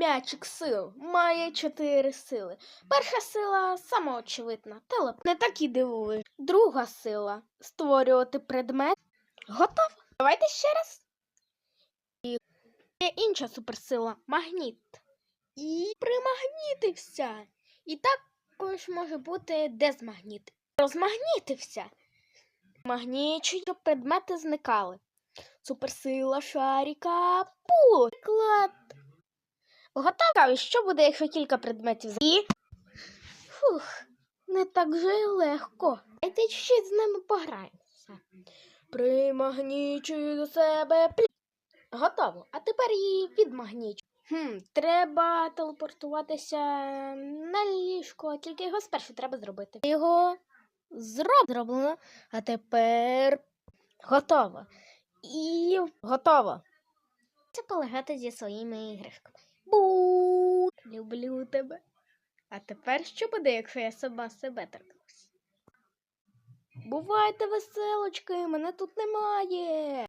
м'ячик сил має чотири сили. Перша сила самоочевидна, телеп. Не так і дивує. Друга сила створювати предмет. Готов? Давайте ще раз. І є інша суперсила магніт. І примагнітився. І також може бути дезмагніт. Розмагнітився. Щоб предмети зникали. Суперсила шаріка Приклад. Готові, що буде, якщо кілька предметів і. Фух, не так же й легко. Давайте ще з ними пограємося. Примагнічую до себе плі. Готово. А тепер її відмагнічу. Хм, треба телепортуватися на ліжко, тільки його спершу треба зробити. Його зроб... зроблено. А тепер готово. І готово. Це полегати зі своїми іграшками. Бу! Люблю тебе. А тепер що буде, якщо я сама себе торкнусь? Бувайте веселочки, мене тут немає.